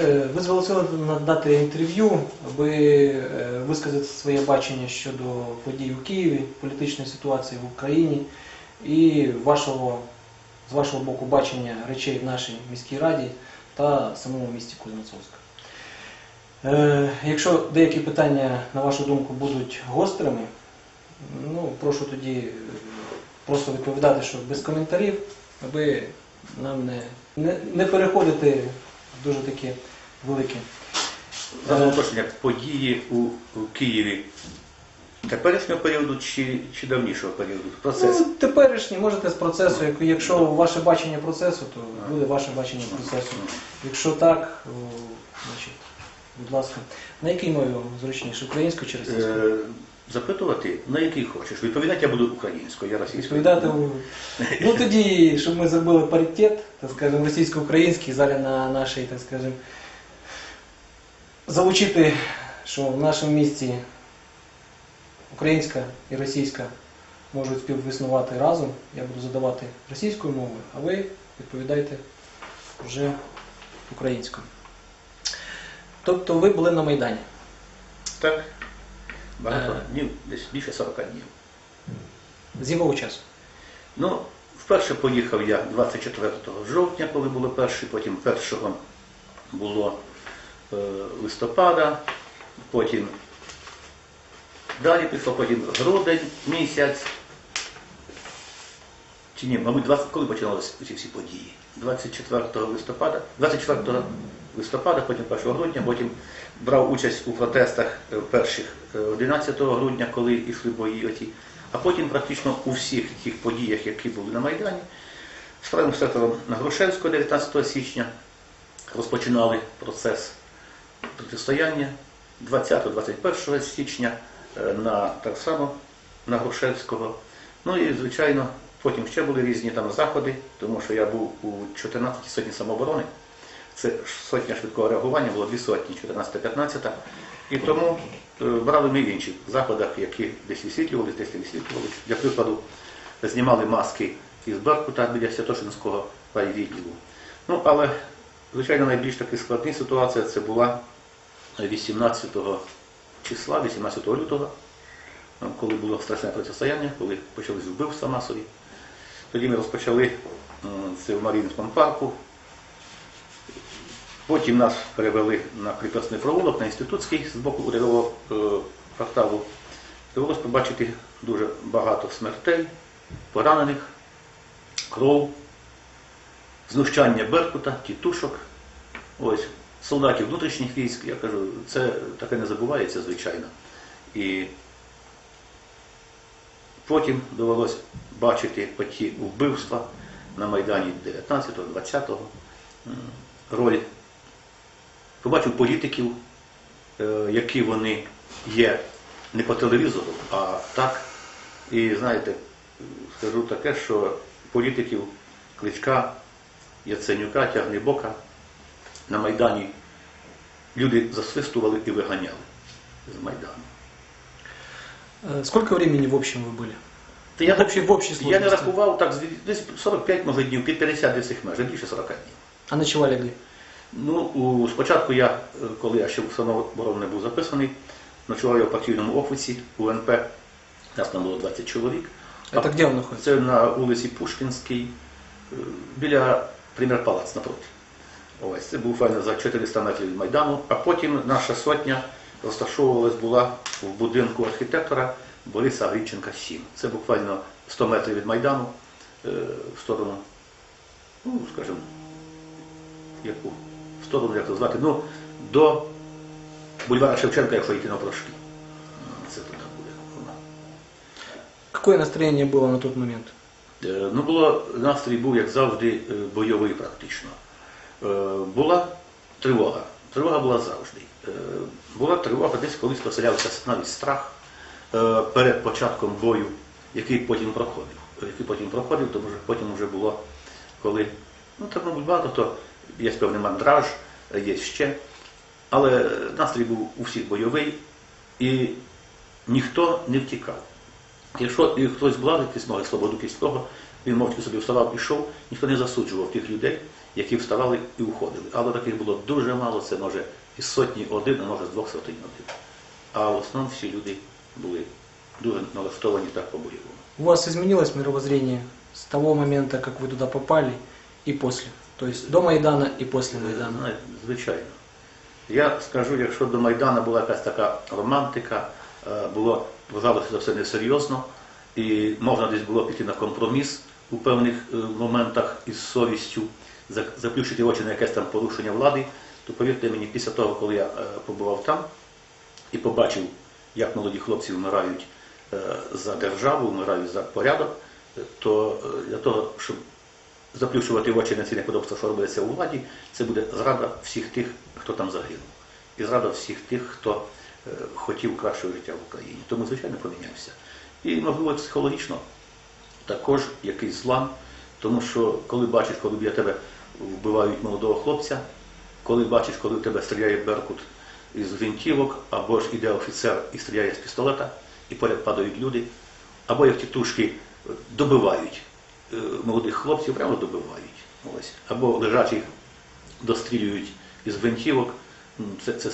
Е, Ви зголосили надати інтерв'ю, аби е, висказати своє бачення щодо подій у Києві, політичної ситуації в Україні і вашого, з вашого боку бачення речей в нашій міській раді та самому місті Кузнецовська. Е, Якщо деякі питання, на вашу думку, будуть гострими, ну, прошу тоді просто відповідати, що без коментарів, аби нам не, не, не переходити дуже такі великі. За Е, події у, у Києві теперішнього періоду чи, чи давнішого періоду? Процес. Ну, теперішні, можете з процесу, як- якщо ваше бачення процесу, то буде ваше бачення процесу. Якщо так, о, значить, будь ласка, на якій мові вам зручніше, українською чи російською? Е, запитувати, на який хочеш. Відповідати я буду українською, я російською. Відповідати ну тоді, щоб ми зробили паритет, так скажемо, російсько-український, зараз на нашій, так скажемо, залучити, що в нашому місті українська і російська можуть співіснувати разом. Я буду задавати російською мовою, а ви відповідайте вже українською. Тобто ви були на Майдані. Так. Багато Е. днів, десь більше 40 днів. З якого часу? Ну, вперше поїхав я 24 жовтня, коли було перше, потім 1 було е, листопада, потім далі пішло, потім грудень місяць. Чи ні, мабуть, 20, коли починалися ці всі події? 24 листопада, 24 листопада, потім 1 грудня, потім брав участь у протестах е, перших е, 11 грудня, коли йшли бої оті, а потім практично у всіх тих подіях, які були на Майдані, з правим сектором на Грушевського 19 січня розпочинали процес протистояння 20-21 січня е, на так само на Грушевського. Ну і звичайно, потім ще були різні там заходи, тому що я був у 14 сотні самооборони. Це сотня швидкого реагування, було дві сотні, 14-15. І тому е, брали ми в інших заходах, які десь висвітлювали, десь висвітлювали. Для прикладу, знімали маски із Беркута біля Святошинського райвідділу. Ну, але, звичайно, найбільш таки складна ситуація це була 18 числа, 18 лютого, е, коли було страшне протистояння, коли почались вбивства масові. Тоді ми розпочали е, це в Маріїнському парку. Потім нас перевели на припасний провулок, на інститутський з боку урядового е, кварталу. Довелося побачити дуже багато смертей, поранених, кров, знущання Беркута, тітушок, ось, солдатів внутрішніх військ. Я кажу, це таке не забувається, звичайно. І потім довелося бачити оті вбивства на Майдані 19-го, 20-го, роль побачив політиків, е, які вони є не по телевізору, а так. І знаєте, скажу таке, що політиків Кличка, Яценюка, Тягнебока на Майдані люди засвистували і виганяли з Майдану. Э, Сколько времени в общем вы были? Та я, в общей, в общей я не сложности. рахував так, зві- десь 45 може днів, під 50 десь цих меж, більше 40 днів. А ночевали где? Ну, у, спочатку я, е, коли я ще в самооборону не був записаний, ночував я в партійному офісі УНП, нас там було 20 чоловік. Это где он находится? Це на вулиці Пушкінській, е, біля прем'єр-палац напроти. Ось, це був файно за 400 метрів від Майдану, а потім наша сотня розташовувалась була в будинку архітектора Бориса Грінченка 7. Це буквально 100 метрів від Майдану е, в сторону, ну, скажімо, яку в сторону, як то звати, ну, до бульвара Шевченка, якщо йти на прошки. Це туди буде. Какое настроение было на тот момент? Е, Ну, було, настрій був, як завжди, е, бойовий практично. Е, Була тривога. Тривога була завжди. Е, Була тривога десь колись поселявся навіть страх е, перед початком бою, який потім проходив. Який потім проходив, тому що потім вже було, коли, ну так, мабуть, багато, то є певний мандраж, є ще. Але настрій був у всіх бойовий, і ніхто не втікав. Якщо і хтось мав свободу після того, він мовчки собі вставав і йшов, ніхто не засуджував тих людей, які вставали і уходили. Але таких було дуже мало, це може із сотні один, а може з двох сотень один. А в основному всі люди були дуже налаштовані так по-бойовому. У вас изменилось мировоззрение с того момента, как вы туда попали, и после? То есть до Майдана и после Майдана? Знаєте, Звичайно. Я скажу, якщо до Майдану була якась така романтика, е, було вважалося це все несерйозно, і можна десь було піти на компроміс у певних моментах із совістю, за- заплющити очі на якесь там порушення влади, то повірте мені, після того, коли я е, побував там і побачив, як молоді хлопці вмирають за державу, вмирають за порядок, то для того, щоб заплющувати очі на ці неподобства, що робиться у владі, це буде зрада всіх тих, хто там загинув. І зрада всіх тих, хто е, хотів кращого життя в Україні. Тому, звичайно, помінявся. І, можливо, психологічно також якийсь злам, тому що коли бачиш, коли біля тебе вбивають молодого хлопця, коли бачиш, коли в тебе стріляє Беркут із гвинтівок, або ж іде офіцер і стріляє з пістолета, і поряд падають люди, або як тітушки добивають молодих хлопців, прямо добивають. Ось. Або лежачих дострілюють із гвинтівок. Це, це, е,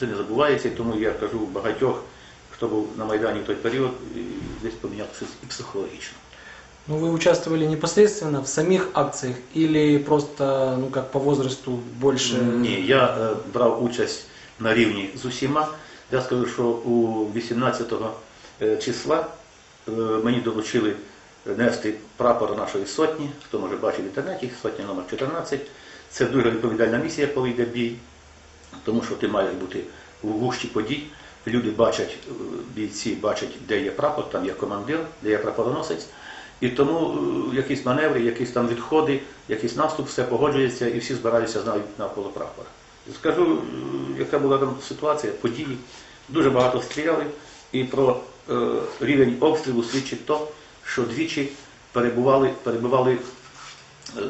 це не забувається, тому я кажу багатьох, хто був на Майдані в той період, десь помінявся і психологічно. Ну, вы участвовали непосредственно в самих акциях или просто, ну, как по возрасту больше? Ні, я е, брав участь на рівні з усіма. Я скажу, що у 18 е, числа е, мені доручили нести прапор нашої сотні, хто може бачити в інтернеті, сотня номер 14. Це дуже відповідальна місія, коли йде бій, тому що ти маєш бути в гущі подій. Люди бачать, е, бійці бачать, де є прапор, там є командир, де є прапороносець. І тому е, якісь маневри, якісь там відходи, якийсь наступ, все погоджується і всі збираються знають навколо прапора. Скажу, е, яка була там ситуація, події. Дуже багато стріляли, і про е, рівень обстрілу свідчить то, що двічі перебували, перебували е,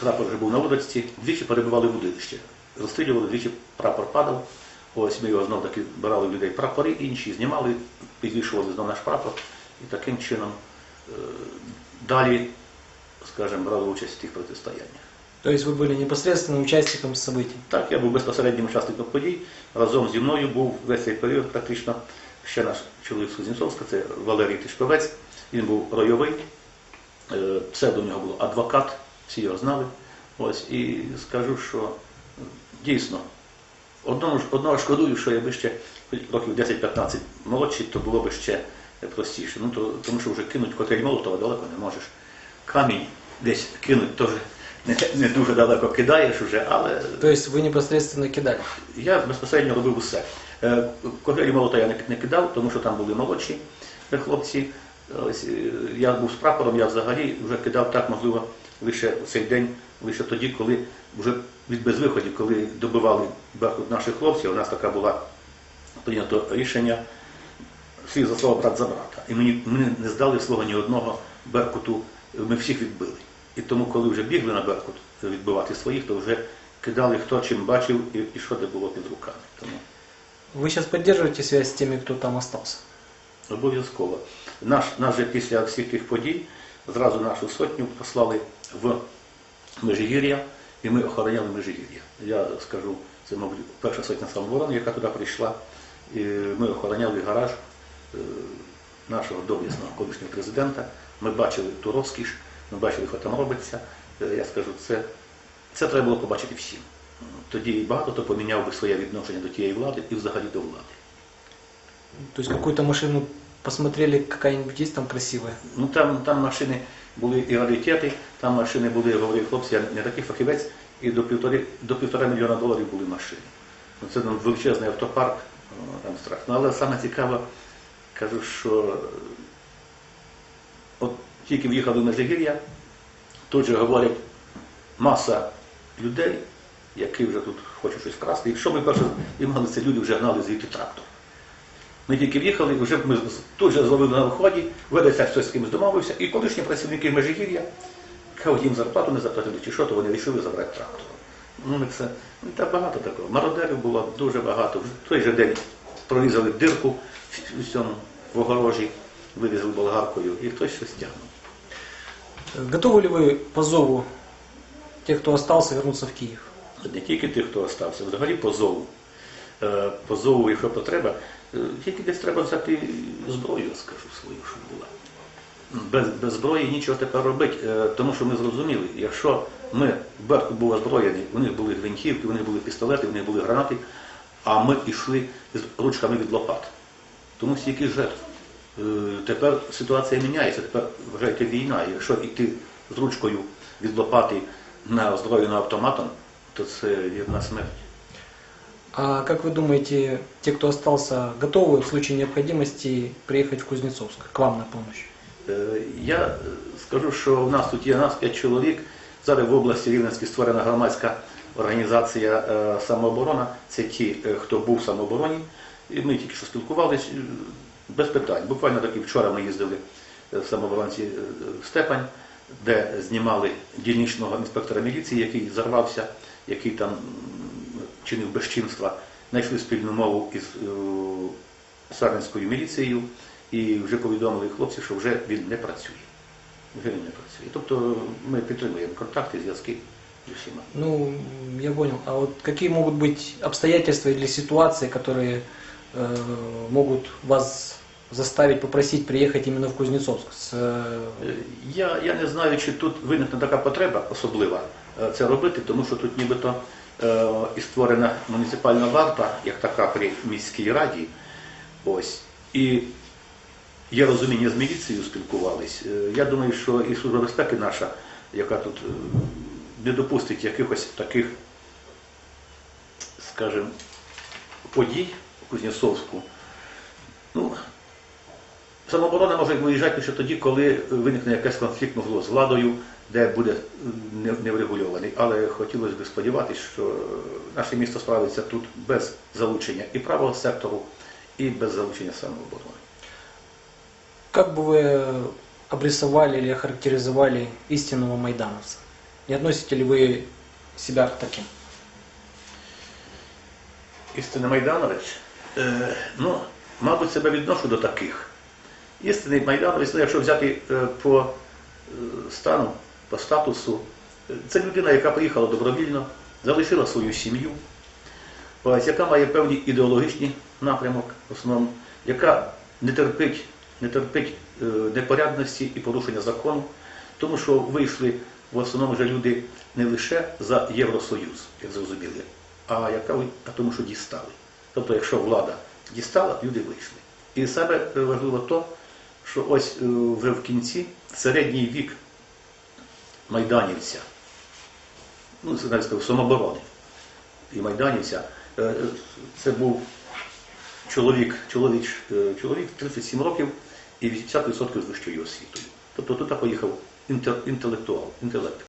прапор вже був на лодочці, двічі перебували в удилище. Розстрілювали, двічі прапор падав. Ось ми його знов таки брали в людей прапори інші, знімали, підвішували знов наш прапор і таким чином е, далі, скажімо, брали участь в тих протистояннях. То есть вы были непосредственным участником событий? Так, я був безпосереднім учасником подій. Разом зі мною був весь цей період практично ще наш чоловік з Кузнєцовська, це Валерій Тишковець. Він був ройовий, е, псевдо у нього було адвокат, всі його знали. Ось, і скажу, що дійсно, одного, одного шкодую, що якби ще років 10-15 молодші, то було б ще простіше. Ну, то, тому що вже кинуть котель Молотова далеко не можеш. Камінь десь кинуть теж не, не дуже далеко кидаєш уже, але То есть вы непосредственно кидали? я безпосередньо робив усе. Е, Котлері молота я не, не кидав, тому що там були молодші е, хлопці. Ось, е, я був з прапором, я взагалі вже кидав так, можливо, лише цей день, лише тоді, коли вже від безвиході, коли добивали наших хлопців, у нас така була прийнято рішення слів за слово брат за брата. І мені, мені не здали свого ні одного Беркуту, ми всіх відбили. І тому, коли вже бігли на Беркут відбивати своїх, то вже кидали хто чим бачив і, і що де було під руками. Тому Вы сейчас поддерживаете связь с теми, кто там остался? обов'язково. Наш, нас же після всіх тих подій зразу нашу сотню послали в Межигір'я, і ми охороняли Межигір'я. Я скажу, це, мабуть, перша сотня самооборони, яка туди прийшла. І ми охороняли гараж е, нашого доблесного колишнього президента. Ми бачили ту розкіш, ми бачили, що там робиться. Е, Я скажу, це, це треба було побачити всім. Тоді багато хто поміняв би своє відношення до тієї влади і взагалі до влади. То есть какую-то машину посмотрели, какая-нибудь есть там красивая? Ну там, там машини були і раритети, там машини були, я говорив, хлопці, я не такий фахівець, і до півтори, до півтора мільйона доларів були машини. Ну, це ну, величезний автопарк, о, там страшно. Але саме цікаве, кажу, що от тільки в'їхали в Межигір'я, тут же говорять маса людей, які вже тут хочуть щось вкрасти. І що ми перше вимагали, це люди вже гнали звідти трактор. Ми тільки в'їхали, вже ми тут же зловили на вході, видався хтось з кимось домовився, і колишні працівники Межигір'я, кажуть, їм зарплату не заплатили, чи що, то вони вирішили забрати трактор. Ну, ми це, ну, та багато такого. Мародерів було дуже багато. В той же день прорізали дирку в- в цьому в огорожі, вирізали болгаркою, і хтось щось тягнув. Готовы ли вы по зову те, кто остался, вернуться в Киев? не тільки тих, хто остався, взагалі по зову. Е, По зову, якщо потреба, е, тільки десь треба взяти зброю, скажу свою, щоб була. Без, без зброї нічого тепер робити, е, тому що ми зрозуміли, якщо ми, Беркут був озброєний, у них були гвинтівки, у них були пістолети, у них були гранати, а ми йшли з ручками від лопат. Тому стільки жертв. Тепер ситуація міняється, тепер вже йде війна. Якщо йти з ручкою від лопати на озброєним автоматом, то це вірна смерть. А как вы думаете, те, кто остался, готовы в случае необходимости приехать в Кузнецовск, к вам на помощь? Е, Я е, скажу, що в нас тут є нас 5 чоловік. Зараз в області Рівненській створена громадська організація е, самооборона. Це ті, е, хто був в самообороні. І ми тільки що спілкувалися без питань. Буквально таки вчора ми їздили в самооборонці е, Степань, де знімали дільничного інспектора міліції, який зарвався, який там чинив безчинства. Знайшли спільну мову із е, Сарненською міліцією і вже повідомили хлопців, що вже він не працює. Вже він не працює. Тобто ми підтримуємо контакти, зв'язки з усіма. Ну, я понял. А вот какие могут быть обстоятельства или ситуации, которые э, могут вас заставить попросить приехать именно в Кузнецовск? С, э, Е, Я, я не знаю, чи тут виникне така потреба особлива е, це робити, тому що тут нібито е, і створена муніципальна варта, як така при міській раді. Ось. І є розуміння з міліцією спілкувались. Е, Я думаю, що і Служба безпеки наша, яка тут е, не допустить якихось таких, скажімо, подій у Кузнєцовську. Ну, Самооборона може виїжджати лише тоді, коли виникне якийсь конфлікт можливо, з владою, де буде не, не врегульований. Але хотілося б сподіватися, що наше місто справиться тут без залучення і правого сектору, і без залучення самооборони. как бы вы обрисовали или охарактеризовали истинного майдановца? Не относите ли вы себя к таким? Істинний Майданович, е, ну, мабуть, себе відношу до таких. Істинний Майданович, ну, якщо взяти е, по е, стану, по статусу, це людина, яка приїхала добровільно, залишила свою сім'ю, яка має певні ідеологічні напрямок, в основному, яка не терпить, не терпить е, непорядності і порушення закону, тому що вийшли в основному вже люди не лише за Євросоюз, як зрозуміли, а яка а тому, що дістали. Тобто, якщо влада дістала, люди вийшли. І саме е, важливо то, що ось е, вже в кінці середній вік майданівця, ну, це навіть сказав, самооборони і майданівця, е, це був чоловік, чоловік, е, чоловік 37 років і 80% з вищою освітою. Тобто тут поїхав інтел- інтелектуал, інтелект.